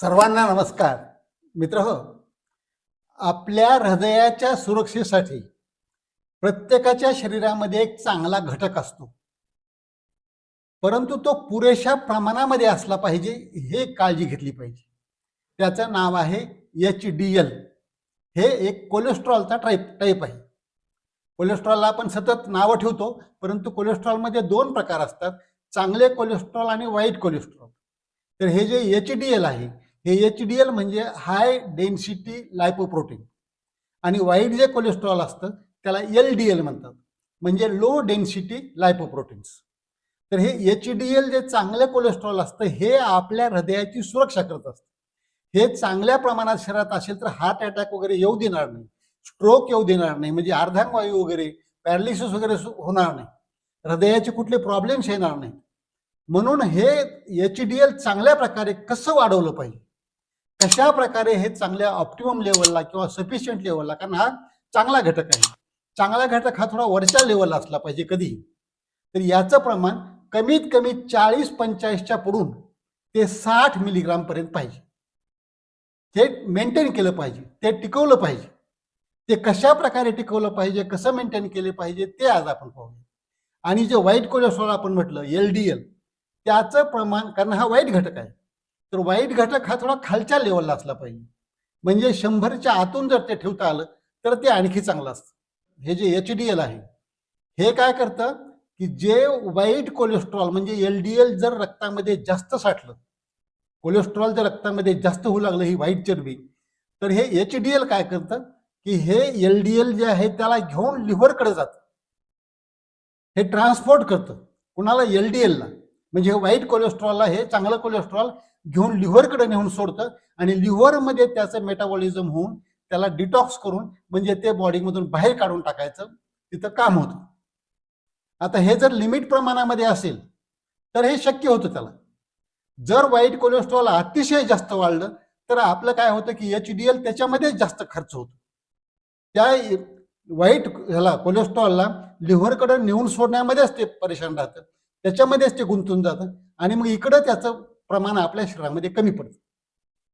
सर्वांना नमस्कार. मित्र हो आपल्या हृदयाच्या सुरक्षेसाठी प्रत्येकाच्या शरीरामध्ये एक चांगला घटक असतो. परंतु तो पुरेशा प्रमाणामध्ये असला पाहिजे हे काळजी घेतली पाहिजे. त्याचं नाव आहे एच डी एल. हे एक कोलेस्ट्रॉलचा टाईप टाईप आहे. कोलेस्ट्रॉलला आपण सतत नावं ठेवतो परंतु कोलेस्ट्रॉलमध्ये दोन प्रकार असतात चांगले कोलेस्ट्रॉल आणि वाईट कोलेस्ट्रॉल. तर हे जे एच डी एल आहे हे एच डी एल म्हणजे हाय डेन्सिटी लायपोप्रोटीन आणि वाईट जे कोलेस्ट्रॉल असतं त्याला एल डी एल म्हणतात म्हणजे लो डेन्सिटी लायपोप्रोटीन्स तर हे एच डी एल जे चांगले कोलेस्ट्रॉल असतं हे आपल्या हृदयाची सुरक्षा करत असतं. हे चांगल्या प्रमाणात शरीरात असेल तर हार्ट अटॅक वगैरे येऊ देणार नाही. स्ट्रोक येऊ देणार नाही म्हणजे अर्धांगवायू वगैरे पॅरालिसिस वगैरे होणार नाही. हृदयाचे कुठले प्रॉब्लेम्स येणार नाही म्हणून हे एच डी एल चांगल्या प्रकारे कसं वाढवलं पाहिजे? कशा प्रकारे हे चांगल्या ऑप्टिमम लेवलला किंवा सफिशियंट लेवलला कारण हा चांगला घटक आहे. चांगला घटक हा थोडा वरच्या लेवलला असला पाहिजे कधी तर याचं प्रमाण कमीत कमी चाळीस पंचाळीसच्या पुढून ते साठ मिलीग्राम पर्यंत पाहिजे. ते मेंटेन केलं पाहिजे ते टिकवलं पाहिजे. ते कशा प्रकारे टिकवलं पाहिजे कसं मेंटेन केले पाहिजे ते आज आपण पाहूया. आणि जे वाईट कोलेस्ट्रॉल आपण म्हटलं एल डी एल त्याचं प्रमाण कारण हा वाईट घटक आहे. तर वाईट घटक हा थोडा खालच्या लेवलला असला पाहिजे. म्हणजे शंभरच्या आतून जर ते ठेवता आलं तर ते आणखी चांगलं असतं. हे जे एच डी एल आहे हे काय करतं की जे वाईट कोलेस्ट्रॉल म्हणजे एल डी एल जर रक्तामध्ये जास्त साठलं कोलेस्ट्रॉल जर रक्तामध्ये जास्त होऊ लागलं ही वाईट चरबी तर हे एच डी एल काय करतं की हे एल डी एल जे आहे त्याला घेऊन लिव्हरकडे जातं. हे ट्रान्सपोर्ट करतं. कुणाला एल डी एलला म्हणजे वाईट कोलेस्ट्रॉलला हे चांगलं कोलेस्ट्रॉल घेऊन लिव्हरकडे नेऊन सोडतं आणि लिव्हरमध्ये त्याचं मेटाबॉलिझम होऊन त्याला डिटॉक्स करून म्हणजे ते बॉडीमधून बाहेर काढून टाकायचं तिथं काम होतं. आता हे जर लिमिट प्रमाणामध्ये असेल तर हे शक्य होतं त्याला. जर वाईट कोलेस्ट्रॉल अतिशय जास्त वाढलं तर आपलं काय होतं की एच डी एल त्याच्यामध्येच जास्त खर्च होतो. त्या वाईट ह्याला कोलेस्ट्रॉलला लिव्हरकडे नेऊन सोडण्यामध्येच ते परेशान राहतं. त्याच्यामध्येच ते गुंतून जातं. आणि मग इकडं त्याचं प्रमाण आपल्या शरीरामध्ये कमी पडतं.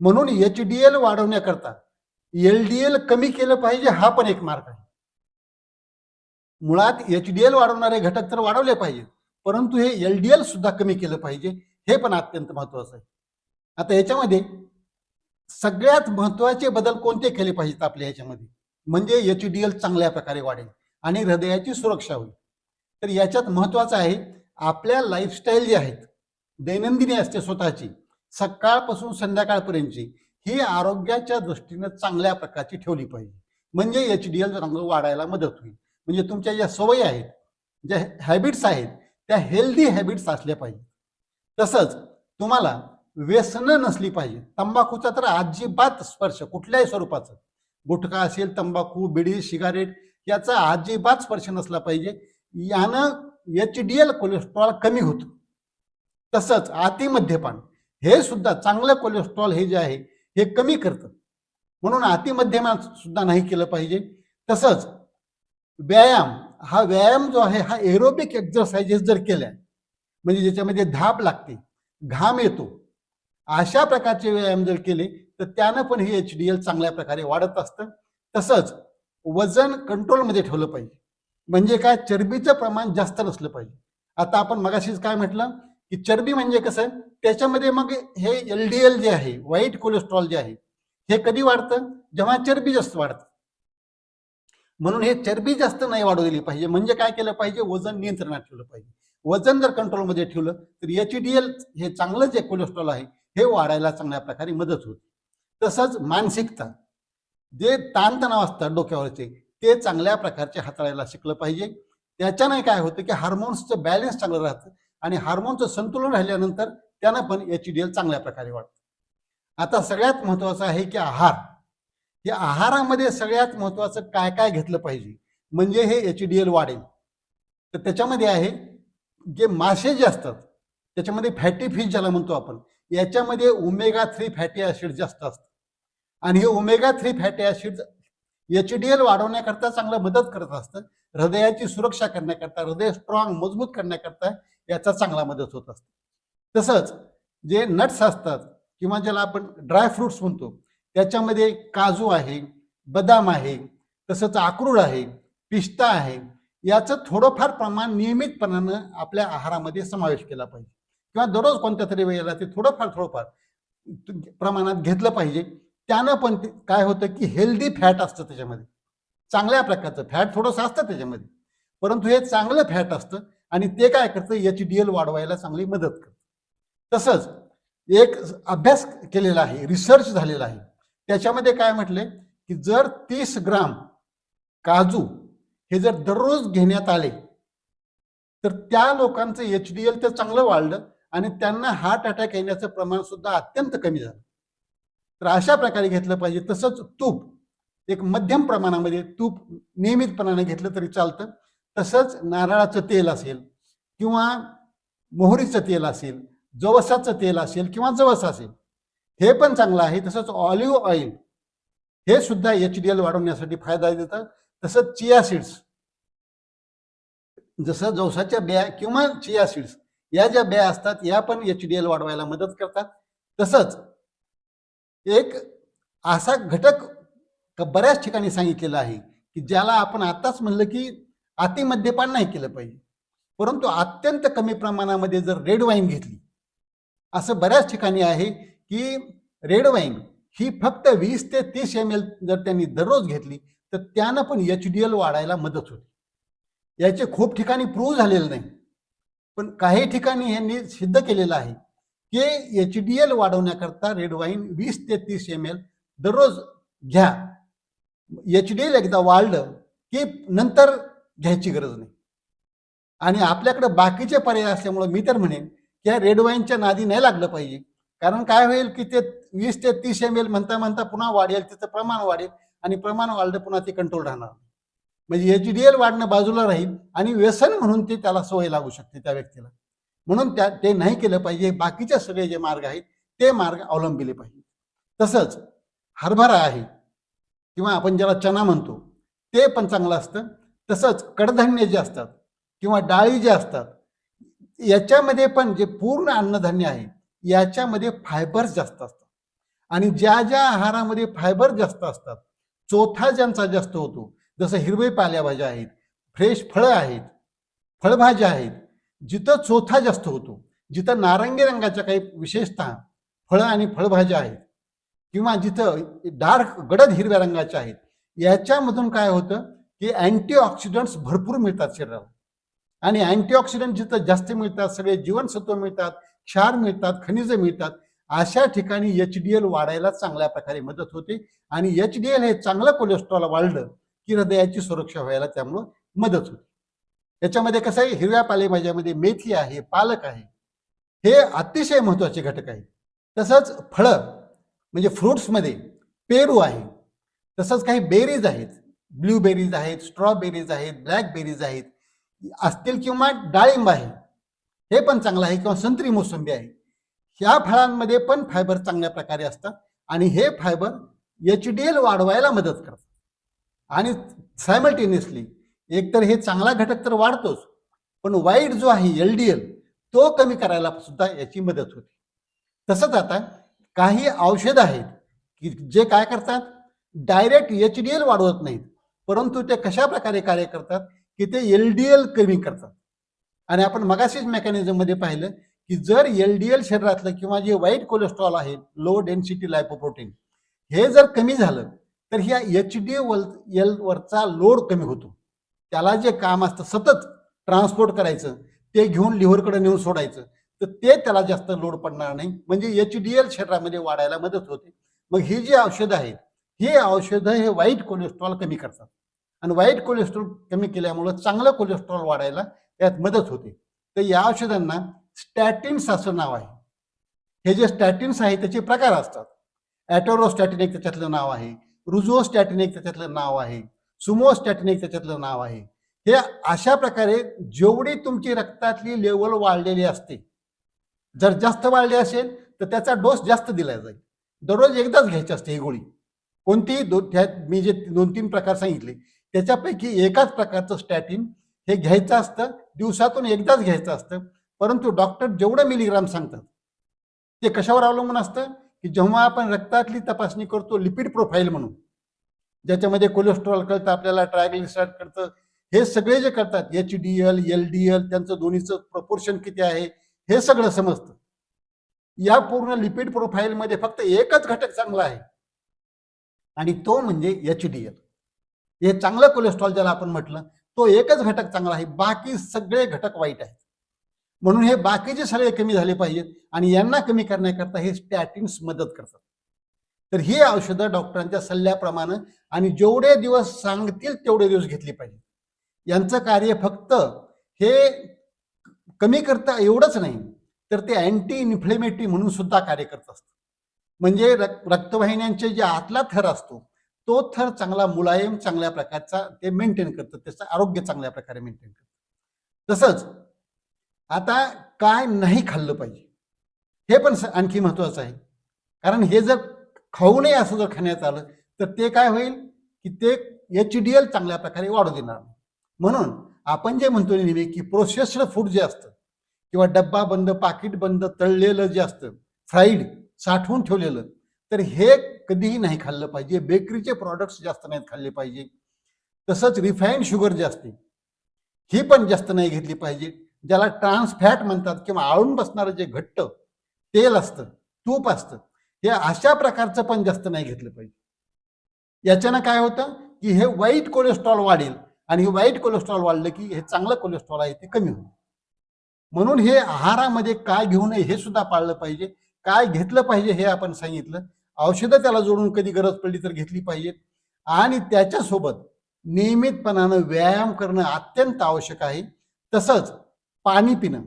म्हणून एच डी एल वाढवण्याकरता एल डी एल कमी केलं पाहिजे हा पण एक मार्ग आहे. मुळात एच डी एल वाढवणारे घटक तर वाढवले पाहिजेत परंतु हे एल डी एल सुद्धा कमी केलं पाहिजे हे पण अत्यंत महत्वाचं आहे. आता याच्यामध्ये सगळ्यात महत्त्वाचे बदल कोणते केले पाहिजेत आपल्या याच्यामध्ये? म्हणजे एच डी एल चांगल्या प्रकारे वाढेल आणि हृदयाची सुरक्षा होईल. तर याच्यात महत्वाचं आहे आपल्या लाईफस्टाईल जी आहेत दैनंदिनी असते स्वतःची सकाळपासून संध्याकाळपर्यंतची ही आरोग्याच्या दृष्टीनं चांगल्या प्रकारची ठेवली पाहिजे. म्हणजे एच डी एल चांगलं वाढायला मदत होईल. म्हणजे तुमच्या ज्या सवयी आहेत ज्या हॅबिट्स आहेत त्या हेल्दी हॅबिट्स असल्या पाहिजे. तसंच तुम्हाला व्यसनं नसली पाहिजे. तंबाखूचा तर अजिबात स्पर्श कुठल्याही स्वरूपाचं. गुटखा असेल तंबाखू बिडी सिगारेट याचा अजिबात स्पर्श नसला पाहिजे. यानं एच डी एल कोलेस्ट्रॉल कमी होतं. तसंच अतिमद्यपान हे सुद्धा चांगलं कोलेस्ट्रॉल हे जे आहे हे कमी करतं. म्हणून अतिमध्यमान सुद्धा नाही केलं पाहिजे. तसंच व्यायाम हा व्यायाम जो आहे हा एरोबिक एक्झरसाइजेस जर केल्या म्हणजे ज्याच्यामध्ये धाप लागते घाम येतो अशा प्रकारचे व्यायाम जर केले तर त्यानं पण हे एच डी एल चांगल्या प्रकारे वाढत असतं. तसंच वजन कंट्रोलमध्ये ठेवलं पाहिजे. म्हणजे काय? चरबीचं प्रमाण जास्त नसलं पाहिजे. आता आपण मगाशीच काय म्हटलं? की चरबी म्हणजे कसं त्याच्यामध्ये मग हे एल डी एल जे आहे वाईट कोलेस्ट्रॉल जे आहे हे कधी वाढतं? जेव्हा चरबी जास्त वाढतं. म्हणून हे चरबी जास्त नाही वाढवली पाहिजे. म्हणजे काय केलं पाहिजे? वजन नियंत्रणात ठेवलं पाहिजे. वजन जर कंट्रोलमध्ये ठेवलं तर एच डी एल हे चांगलं जे कोलेस्ट्रॉल आहे. हे वाढायला चांगल्या प्रकारे मदत होते. तसंच मानसिकता जे ताणतणाव असतात डोक्यावरचे ते चांगल्या प्रकारचे हाताळायला शिकलं पाहिजे. त्याच्याने काय होतं की हार्मोन्सचं बॅलन्स चांगलं राहतं आणि हार्मोनचं संतुलन राहिल्यानंतर त्यांना पण एच डी एल चांगल्या प्रकारे वाढतं. आता सगळ्यात महत्वाचं आहे की आहार. या आहारामध्ये सगळ्यात महत्वाचं काय काय घेतलं पाहिजे? म्हणजे हे एच डी एल वाढेल. तर त्याच्यामध्ये आहे जे मासे जे असतात त्याच्यामध्ये फॅटी फिश ज्याला म्हणतो आपण याच्यामध्ये ओमेगा थ्री फॅटी ऍसिड जास्त असतं. आणि हे omega three fatty acid H D L वाढवण्याकरता चांगलं मदत करत असतं. हृदयाची सुरक्षा करण्याकरता हृदय स्ट्रॉंग मजबूत करण्याकरता याचा चांगला मदत होत असते. तसंच जे नट्स असतात किंवा ज्याला आपण ड्राय फ्रुट्स म्हणतो त्याच्यामध्ये काजू आहे बदाम आहे तसंच अक्रोड आहे पिस्ता आहे याचं थोडंफार प्रमाण नियमितपणानं आपल्या आहारामध्ये समावेश केला पाहिजे. किंवा दररोज कोणत्या तरी वेळेला ते थोडंफार थोडंफार प्रमाणात घेतलं पाहिजे. त्यानं पण ते काय होतं की हेल्दी फॅट असतं त्याच्यामध्ये. चांगल्या प्रकारचं फॅट थोडंसं असतं त्याच्यामध्ये. परंतु हे चांगलं फॅट असतं आणि ते काय करतं? एच डी एल वाढवायला चांगली मदत करतं. तसंच एक अभ्यास केलेला आहे रिसर्च झालेला आहे. त्याच्यामध्ये काय म्हटले की जर तीस ग्राम काजू हे जर दररोज घेण्यात आले तर त्या लोकांचं एच डी एल तर चांगलं वाढलं. आणि त्यांना हार्ट अटॅक येण्याचं प्रमाण सुद्धा अत्यंत कमी झालं. तर अशा प्रकारे घेतलं पाहिजे. तसंच तूप एक मध्यम प्रमाणामध्ये तूप नियमितपणाने घेतलं तरी चालतं. तसंच नारळाचं तेल असेल किंवा मोहरीचं तेल असेल जवसाचं तेल असेल किंवा जवस असेल हे पण चांगलं आहे. तसंच ऑलिव्ह ऑइल हे सुद्धा एच डी एल वाढवण्यासाठी फायदा देतं. तसंच चिया सीड्स जसं जवसाच्या बिया किंवा चिया सीड्स या ज्या ब्या असतात या पण एच डी एल वाढवायला मदत करतात. तसंच एक असा घटक बऱ्याच ठिकाणी सांगितलेला आहे की ज्याला आपण आताच म्हणलं की अति मद्यपान नाही केलं पाहिजे. परंतु अत्यंत कमी प्रमाणामध्ये जर रेड वाईन घेतली असं बऱ्याच ठिकाणी आहे की रेड वाईन ही फक्त वीस ते तीस एम एल जर त्यांनी दररोज घेतली तर त्यानं पण एच डी एल वाढायला मदत होते. याचे खूप ठिकाणी प्रूव्ह झालेलं नाही. पण काही ठिकाणी यांनी सिद्ध केलेलं आहे की एच डी एल वाढवण्याकरता रेड वाईन वीस ते तीस एम एल दररोज घ्या. एच डी एल एकदा वाढलं की नंतर घ्यायची गरज नाही. आणि आपल्याकडे बाकीचे पर्याय असल्यामुळे मी तर म्हणेन की या रेड वाईनच्या नादी नाही लागलं पाहिजे. कारण काय होईल की ते वीस ते तीस एम एल म्हणता म्हणता पुन्हा वाढेल त्याचं प्रमाण वाढेल आणि प्रमाण वाढलं पुन्हा ते कंट्रोल राहणार. म्हणजे एच डी एल वाढणं बाजूला राहील आणि व्यसन म्हणून ते त्याला सवय लागू शकते त्या व्यक्तीला. म्हणून त्या ते नाही केलं पाहिजे. बाकीचे सगळे जे मार्ग आहेत ते मार्ग अवलंबिले पाहिजे. तसंच हरभरा आहे किंवा आपण ज्याला चना म्हणतो ते पण चांगलं असतं. तसंच कडधान्य जे असतात किंवा डाळी जे असतात याच्यामध्ये पण जे पूर्ण अन्नधान्य आहे याच्यामध्ये फायबर्स जास्त असतात. आणि ज्या ज्या आहारामध्ये फायबर जास्त असतात चोथा ज्यांचा जास्त होतो जसं हिरवे पालेभाज्या आहेत फ्रेश फळं आहेत फळभाज्या आहेत जिथं चोथा जास्त होतो जिथं नारंगी रंगाच्या काही विशेषतः फळं आणि फळभाज्या आहेत किंवा जिथं डार्क गडद हिरव्या रंगाच्या आहेत याच्यामधून काय होतं की अँटीऑक्सिडंट्स भरपूर मिळतात शरीराला. आणि अँटीऑक्सिडंट जिथं जास्त मिळतात सगळे जीवनसत्व मिळतात क्षार मिळतात खनिजं मिळतात अशा ठिकाणी एच डी एल वाढायला चांगल्या प्रकारे मदत होते. आणि एच डी एल हे चांगलं कोलेस्ट्रॉल वाढलं की हृदयाची सुरक्षा व्हायला त्यामुळं मदत होते. याच्यामध्ये कसं आहे हिरव्या पालेभाज्यामध्ये मेथी आहे पालक आहे हे अतिशय महत्त्वाचे घटक आहेत. तसंच फळं म्हणजे फ्रुट्समध्ये पेरू आहे तसंच काही बेरीज आहेत ब्ल्यूबेरीज आहेत स्ट्रॉबेरीज आहेत ब्लॅकबेरीज आहेत असतील किंवा डाळिंब आहे हे पण चांगलं आहे किंवा संत्री मोसंबी आहे. ह्या फळांमध्ये पण फायबर चांगल्या प्रकारे असतात आणि हे फायबर एच डी एल वाढवायला मदत करतात आणि सायमल्टेनियसली एकतर हे चांगला घटक तर वाढतोच पण वाईट जो आहे एल डी एल तो कमी करायला सुद्धा याची मदत होते. तसंच आता काही औषधं आहेत की जे काय करतात? डायरेक्ट एच डी एल वाढवत नाहीत परंतु ते कशा प्रकारे कार्य करतात? की ते एल डी एल कमी करतात. आणि आपण मगाशीच मेकॅनिझममध्ये पाहिलं की जर एल डी एल शरीरातलं किंवा जे वाईट कोलेस्ट्रॉल आहे लो डेन्सिटी लायपोप्रोटीन हे जर कमी झालं तर ह्या एच डी वल एल वरचा लोड कमी होतो. त्याला जे काम असतं सतत ट्रान्सपोर्ट करायचं ते घेऊन लिव्हरकडे नेऊन सोडायचं तर ते त्याला जास्त लोड पडणार नाही. म्हणजे एच डी एल शरीरामध्ये वाढायला मदत होते. मग ही जी औषधं आहेत ही औषधं हे वाईट कोलेस्ट्रॉल कमी करतात. आणि वाईट कोलेस्ट्रॉल कमी केल्यामुळं चांगलं कोलेस्ट्रॉल वाढायला त्यात मदत होते. तर या औषधांना स्टॅटिन्स असं नाव आहे. हे जे स्टॅटिन्स आहे त्याचे प्रकार असतात. ॲटोरोस्टॅटिन एक त्याच्यातलं नाव आहे. रुझोस्टॅटिन एक त्याच्यातलं नाव आहे सुमोस्टॅटिन एक त्याच्यातलं नाव आहे. हे अशा प्रकारे जेवढी तुमची रक्तातली लेवल वाढलेली असते जर जास्त वाढली असेल तर त्याचा डोस जास्त दिला जाईल. दररोज एकदाच घ्यायची असते ही गोळी. कोणतीही दो त्या मी जे दोन तीन प्रकार सांगितले त्याच्यापैकी एकाच प्रकारचं स्टॅटिन हे घ्यायचं असतं दिवसातून एकदाच घ्यायचं असतं. परंतु डॉक्टर जेवढं मिलीग्राम सांगतात ते कशावर अवलंबून असतं? की जेव्हा आपण रक्तातली तपासणी करतो लिपिड प्रोफाईल म्हणून ज्याच्यामध्ये कोलेस्ट्रॉल कळतं आपल्याला ट्रायग्लिसराइड कळतं हे सगळे जे करतात H D L L D L त्यांचं दोन्हीचं प्रपोर्शन किती आहे हे सगळं समजतं. या पूर्ण लिपिड प्रोफाईलमध्ये फक्त एकच घटक चांगला आहे. आणि तो म्हणजे एच डी एल हे चांगलं कोलेस्ट्रॉल ज्याला आपण म्हटलं तो एकच घटक चांगला आहे बाकी सगळे घटक वाईट आहेत. म्हणून हे बाकीचे सगळे कमी झाले पाहिजेत आणि यांना कमी करण्याकरता हे स्टॅटिन्स मदत करतात. तर ही औषधं डॉक्टरांच्या सल्ल्याप्रमाणे आणि जेवढे दिवस सांगतील तेवढे दिवस घेतली पाहिजे. यांचं कार्य फक्त हे कमी करता एवढंच नाही तर ते अँटी इन्फ्लेमेटरी म्हणून सुद्धा कार्य करत असतं. म्हणजे रक्तवाहिन्यांचे जे आतला थर असतो तो थर चांगला मुलायम चांगल्या प्रकारचा ते मेंटेन करतं त्याचं आरोग्य चांगल्या प्रकारे मेंटेन करतं. तसंच आता काय नाही खाल्लं पाहिजे. हे पण स- आणखी महत्वाचं आहे. कारण हे जर खाऊ नये असं जर खाण्यात आलं तर ते काय होईल की ते एच डी एल चांगल्या प्रकारे वाढू देणार म्हणून आपण जे म्हणतो नेहमी की प्रोसेस्ड फूड जे असतं किंवा डब्बा बंद पाकिट बंद तळलेलं जे असतं फ्राईड साठवून ठेवलेलं तर हे कधीही नाही खाल्लं पाहिजे. बेकरीचे प्रॉडक्ट्स जास्त नाहीत खाल्ले पाहिजे. तसंच रिफाईंड शुगर जे असते ही पण जास्त नाही घेतली पाहिजे. ज्याला ट्रान्स फॅट म्हणतात किंवा आळून बसणारं जे घट्ट तेल असतं तूप असतं हे अशा प्रकारचं पण जास्त नाही घेतलं पाहिजे. याच्यानं काय होतं की हे वाईट कोलेस्ट्रॉल वाढेल आणि हे वाईट कोलेस्ट्रॉल वाढलं की हे चांगलं कोलेस्ट्रॉल आहे ते कमी होईल. म्हणून हे आहारामध्ये काय घेऊ नये हे सुद्धा पाळलं पाहिजे. काय घेतलं पाहिजे हे आपण सांगितलं. औषधं त्याला जोडून कधी गरज पडली तर घेतली पाहिजेत आणि त्याच्यासोबत नियमितपणानं व्यायाम करणं अत्यंत आवश्यक आहे. तसंच पाणी पिणं.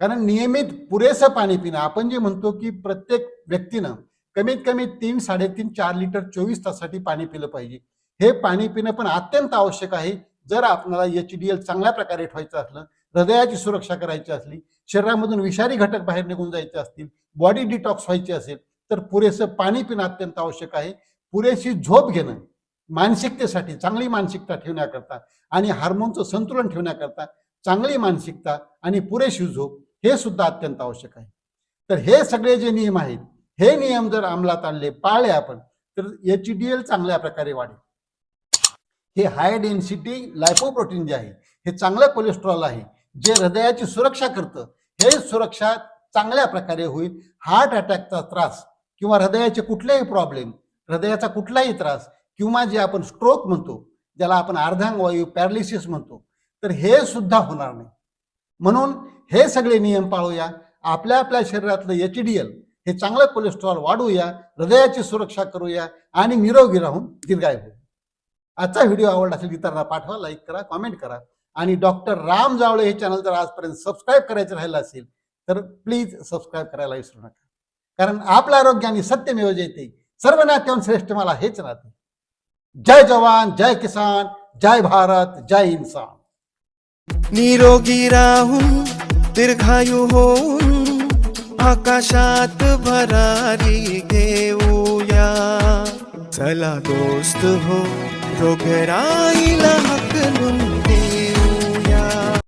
कारण नियमित पुरेसं पाणी पिणं. आपण जे म्हणतो की प्रत्येक व्यक्तीनं कमीत कमी तीन साडेतीन चार लिटर चोवीस तासासाठी पाणी पिलं पाहिजे. हे पाणी पिणं पण अत्यंत आवश्यक आहे. जर आपल्याला एच डी एल चांगल्या प्रकारे ठेवायचं असलं हृदयाची सुरक्षा करायची असली शरीरामधून विषारी घटक बाहेर निघून जायचे असतील बॉडी डिटॉक्स व्हायची असेल तर पुरेसं पाणी पिणं अत्यंत आवश्यक आहे. पुरेशी झोप घेणं मानसिकतेसाठी चांगली मानसिकता ठेवण्याकरता आणि हार्मोनचं संतुलन ठेवण्याकरता चांगली मानसिकता आणि पुरेशी झोप हे सुद्धा अत्यंत आवश्यक आहे. तर हे सगळे जे नियम आहेत हे नियम जर अंमलात आणले पाळले आपण तर एच डी एल चांगल्या प्रकारे वाढेल. हे हाय डेन्सिटी लायपोप्रोटीन जे आहे हे चांगलं कोलेस्ट्रॉल आहे जे हृदयाची सुरक्षा करतं हे सुरक्षा चांगल्या प्रकारे होईल. हार्ट अटॅकचा त्रास किंवा हृदयाचे कुठलेही प्रॉब्लेम हृदयाचा कुठलाही त्रास किंवा जे आपण स्ट्रोक म्हणतो ज्याला आपण अर्धांगवायू पॅरालिसिस म्हणतो तर हे सुद्धा होणार नाही. म्हणून हे सगळे नियम पाळूया. आपल्या आपल्या शरीरातलं एच डी एल हे चांगलं कोलेस्ट्रॉल वाढवूया हृदयाची सुरक्षा करूया. आणि निरोगी राहून दीर्घाय. होऊ आजचा व्हिडिओ आवडला असेल इतरांना पाठवा लाईक करा कॉमेंट करा. आणि डॉक्टर राम जावळे हे चॅनल जर आजपर्यंत सबस्क्राईब करायचं राहिलं असेल तर प्लीज सबस्क्राईब करायला विसरू नका. कारण आपलं आरोग्य आणि सत्यमेव जयते सर्व नात्याहून श्रेष्ठ मला हेच राहते. जय जवान जय किसान जय भारत जय इन्सान. निरोगी राहून दीर्घायू होऊन आकाशात भरारी घेऊया. चला दोस्त हो रोगराईला हकलून